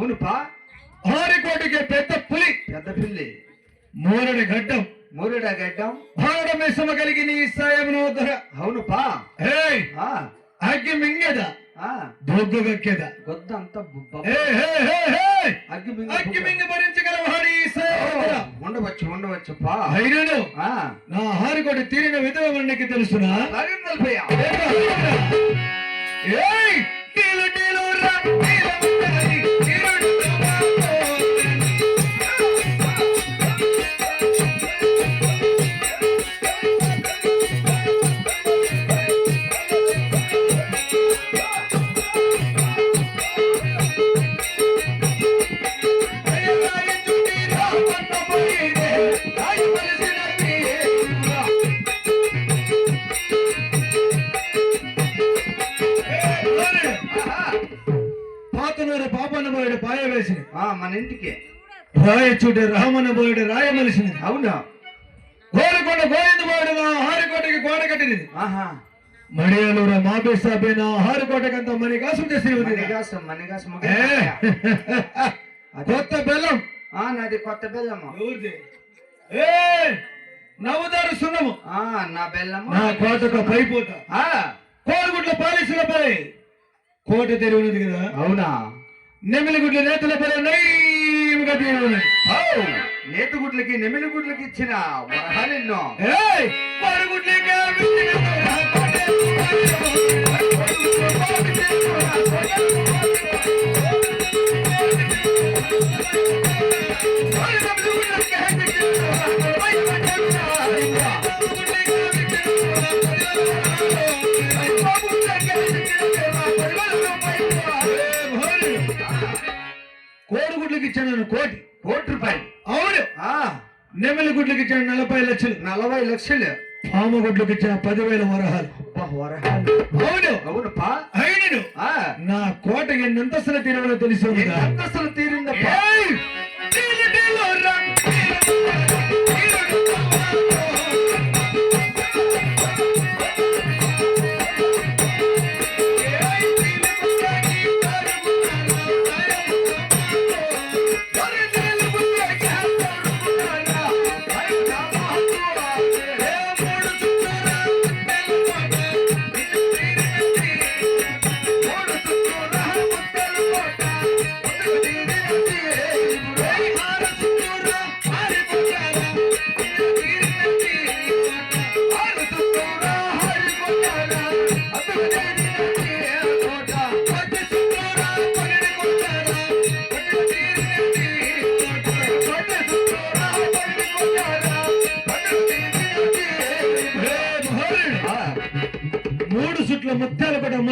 అవును పా హారికోటకి పెద్ద పులి. పెద్ద పిల్లి. మూరడి గడ్డం. మూరుడ గడ్డం. భారత మిశ్రమ కలిగిన ఈ సయమును అవును పా ఆ. అగ్గి మింగెద? ఏ హే హే హే అగ్గి మింగి భరించగల వాడి. ఉండవచ్చు ఉండవచ్చు పా అయినను ఆ. నా హారికోట తీరిన విధవమనికి తెలుసునా? అలాగే నలభయ్యా ఏయ్ నీలు నీలు రా నీల రాయచూటి రామన్న పోయాడు రాయ మలిసినది అవునా? గోలకొండ గోవింద పోయాడు నా హారికోటకి గోడ కట్టినది. ఆహా. మని కాసు చేసి ఉంది. మణిగాసం మణిగాసం ఏ, కొత్త బెల్లం. ఆ నాది కొత్త బెల్లము? ఏ? నవ్వుదారు సున్నము ఆ నా బెల్లము. నా కోటకు పైపోతా. ఆ. కోడిగుడ్ల పాలిసుల పై కోట తెరిగి ఉన్నది కదా? అవునా? నెమిలిగుడ్ల నేతల పై నైముగా తీరి ఉన్నది ఔ, నేతి గుడ్లకి నెమిలి గుడ్లకి ఇచ్చిన వరహాలెన్నో ఏయ్ ఇచ్చాను కోటి కోటి రూపాయలు. అవును. నెమిలి గుడ్లకి ఇచ్చాను నలభై లక్షలు. నలభై లక్షలు. పాము గుడ్లకి ఇచ్చిన పదివేల వరహాలు. వరహాలు. అవును. అవును పా అయినను నా కోట ఎన్నంతస్తుల తీరవలో తెలిసి అంతస్తులు తీరిందప్పా.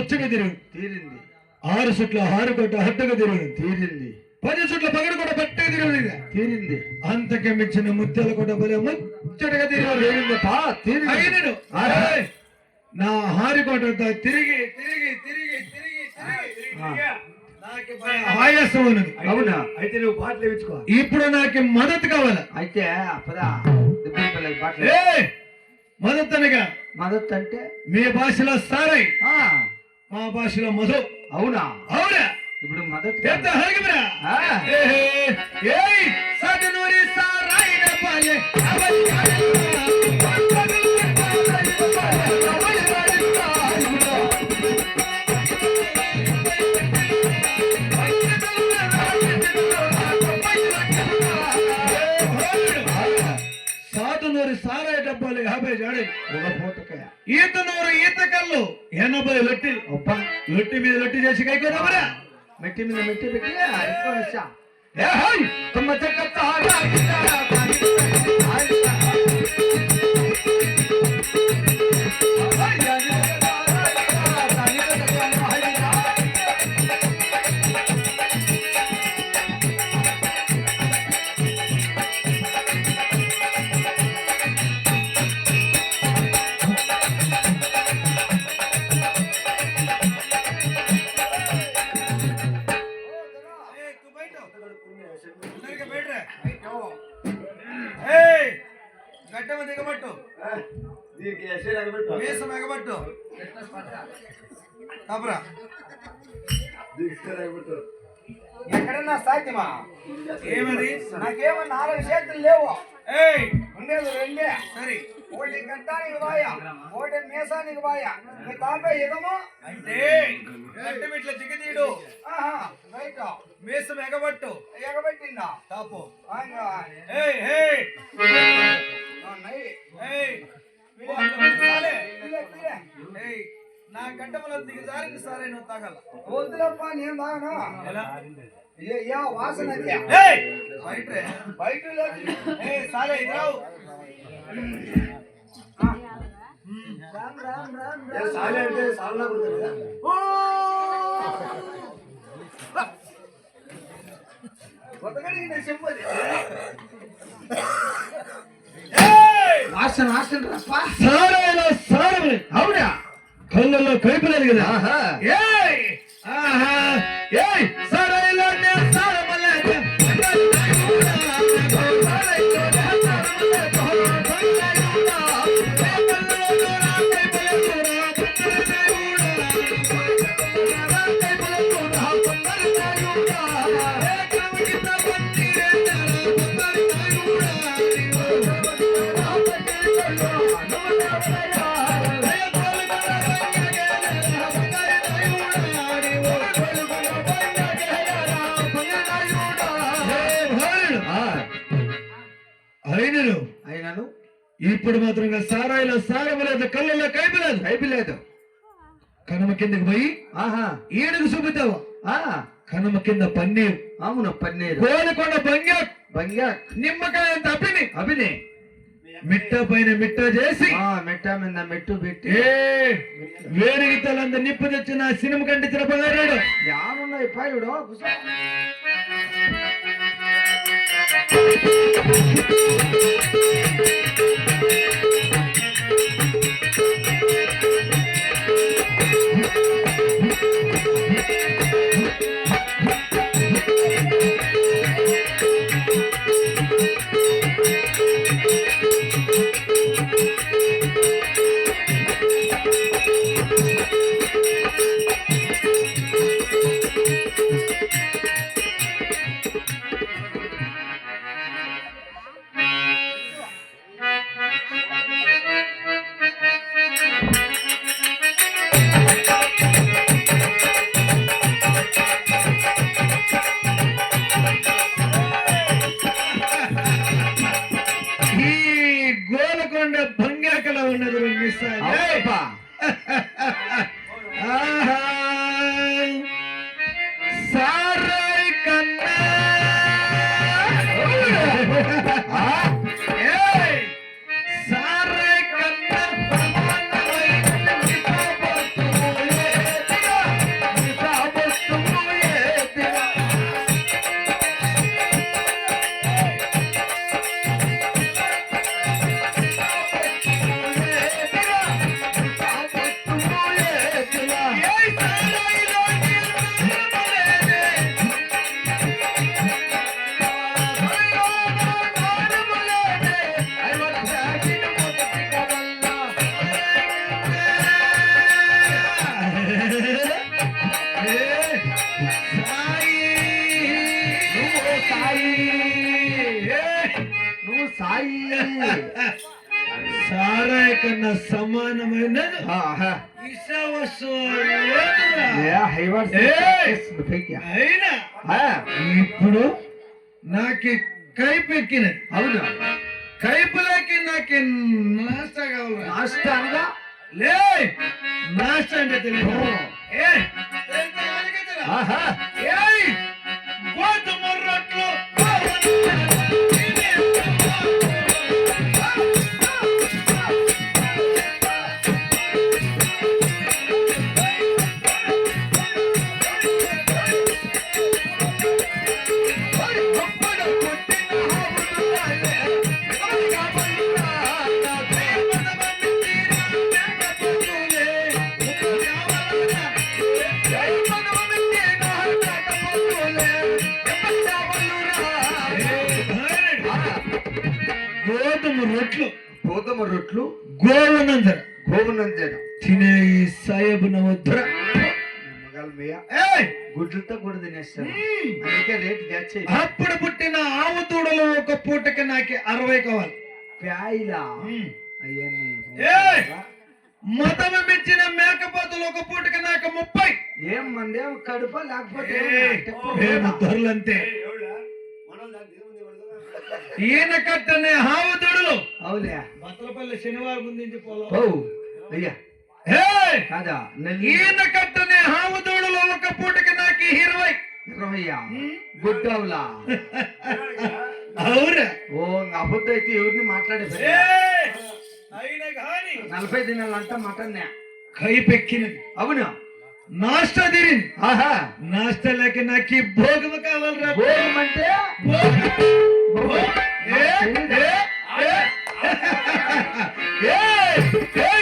ముచ్చగా తిరుగు తీరింది. ఆరు సుట్ల ఆరు కొట్ట హద్దగా తిరుగు తీరింది. పది సుట్ల పగడు కొట్ట పట్టగా తిరుగు తీరింది. అంతకే మించిన ముత్యాల కొట్ట బలే ముచ్చటగా తిరుగు! నా హారికోట తిరిగి తిరిగి తిరిగి తిరిగి ఆయాసం ఉన్నది. అవునా? అయితే నువ్వు పాటలు వేయించుకో. ఇప్పుడు నాకు మద్దతు కావాలా? అయితే అప్పదా మద్దతు అనగా మదత్ అంటే? మీ భాషలో సారై. ఆ. మా భాషలో మధు అవునా అవునా ఇప్పుడు మదత్ ఎంత హరిగిరా ఆ, ఏయ్ సగనూరి సారాయిన పాలే అవలి సాతునూరి సారాయి డబ్బాలు యాభై జాడి ఒక పూటకే ఈత నూరు ఈత కళ్ళు. ఎనభై లొట్టి అబ్బా లొట్టి మీద లొట్టి చేసి కైకోదామరా మెట్టి మీద మెట్టి పెట్టి ఎక్కువ నిశా. ఏ చెక్క గడ్డమ దిగబట్టు దీనికి ఎస్ఐ పెట్టు మీసం ఎగబట్టు కబరా దీనికి ఎస్ఐ అయిపోతారు ఎక్కడన్నా సాధ్యమా ఏమది నాకేమో నాలుగు చేతులు లేవు ఏయ్ ఉండేది రెండే సరే ఒకటి గంటానికి బాయ ఒకటి మేసానికి బాయ నీ తాపే ఇదము అంటే గడ్డం ఇట్లా దిగదీడు ఆహా రైట్ మీసం ఎగబట్టు ఎగబెట్టిందా తాపు ఆంగా. ఏయ్ ఏయ్ ఆ, నై. ఏయ్ చాలే. పిల్లే, పిల్లే. ఏయ్ నా గడ్డములో దిగి జారింది సరే నువ్వు తాగల వద్దులప్ప నేను తాగను ఎలా ఏ- ఏ వాసన అది? ఏయ్ బయట బయట లేదు. ఏయ్ సాలే ఇద్రావు అవునా? కళ్ళల్లో కైపులేదు కదా? ఆహా అయినను. అయినను. ఇప్పుడు మాత్రంగా సారాయిలో సారములేదు కళ్ళల్లో కైపులేదు అయిపోలేదు కనుమ కిందకి పోయి ఆహా. ఏడుగు చూపుతావు. ఆ. కనుమ కింద పన్నీరు. అవును పన్నీరు. కోలుకొండ బంగా బంగా నిమ్మకాయ తప్పిని అభినే. మిట్ట పైన మిట్ట చేసి ఆ మెట్ట మీద మెట్టు పెట్టి ఏ వేరుగితలంత నిప్పు తెచ్చి నా సినిమా కంటించిన బంగారాడు యానున్నాయి పాయుడు Música సారాయి కన్నా సమానమైన. అయినా ఇప్పుడు నాకు కైపు ఎక్కినది అవును? కైపులకి నాకు నాష్ట కావాలి? అనగా? లే నాష్ట అంటే తెలియదు గోధుమ రొట్లు అప్పుడు పుట్టిన ఆవు దూడలు ఒక పూటకి నాకు అరవై కావాలి! మతము మెచ్చిన మేకపోతులు ఒక పూటకి నాకు ముప్పై. ఏం మంది? కడుప? లేకపోతే ధరలంతే దేవుడు ఈయన కట్టనే ఆవు దూడలు అవులే. బత్తలపల్లి శనివారం ముందు పోలో. ఓ అయ్యా. ఈయన కట్టనే ఆవు దూడలు ఒక పూటకి నాకు ఇరవై. ఓ అబద్ధం అయితే ఎవరిని మాట్లాడే నలభై దినాలంతా మటన్నే. కైపెక్కినది. అవును. నాష్ట తిరిగింది ఆహా. నాష్ట లేక నాకు ఈ భోగము కావాలరా. భోగం అంటే? భోగం. ఏ, ఏ, ఏ,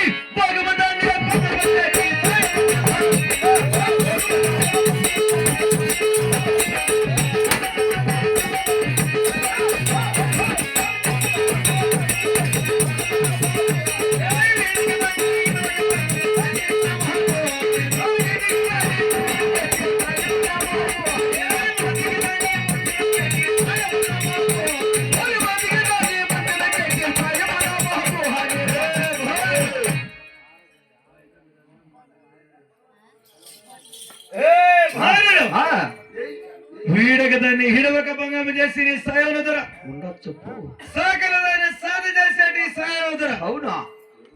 ఉండొచ్చు చెప్పు సాకల దాన్ని సాధి చేసేటి సాయం అవునా?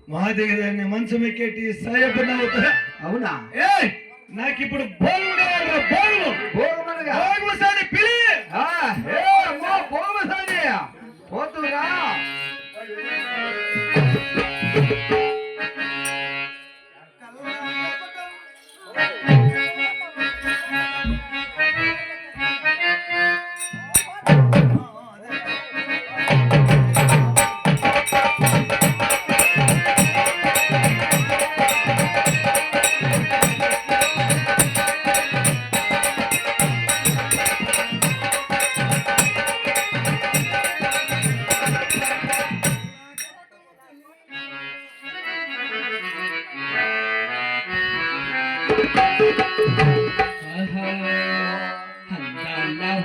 మాదిగ దాన్ని మంచం ఎక్కేటి సాయపు నవ్వుతర అవునా? ఏయ్! నాకిప్పుడు భోగం కావాలరా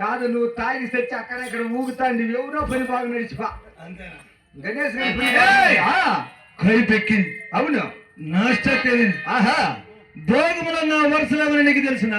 కాదు నువ్వు తాగి తెచ్చి అక్కడ ఇక్కడ ఊగుతాండి. ఎవరో పని బాగా నడిచిపా. గణేష్ పెక్కింది అవును. నాష్ట ఆహా. భోగములో వరుసలు ఎవరు నీకు తెలిసిన?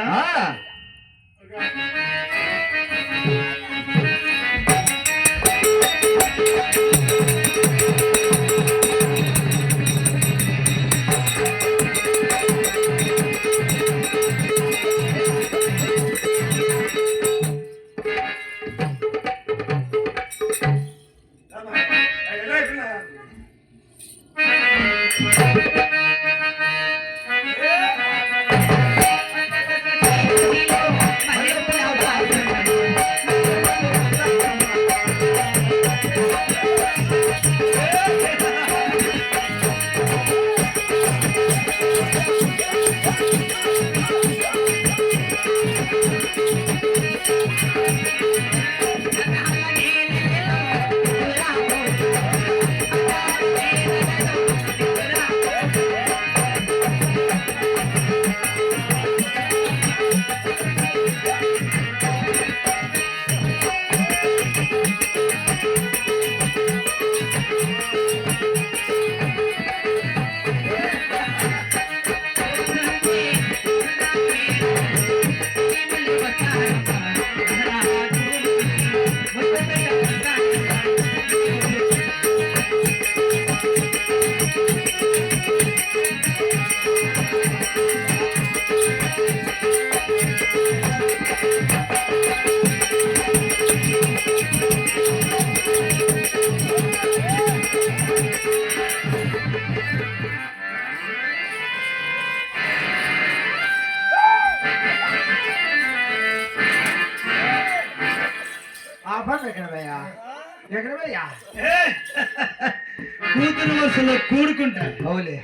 కూతురు వరుసలో కూడుకుంటా. అవులే.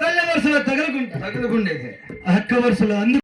తల్లి వరుసలో తగులుకుంటా. తగులుకుండేది. అక్క వరుసలో అందు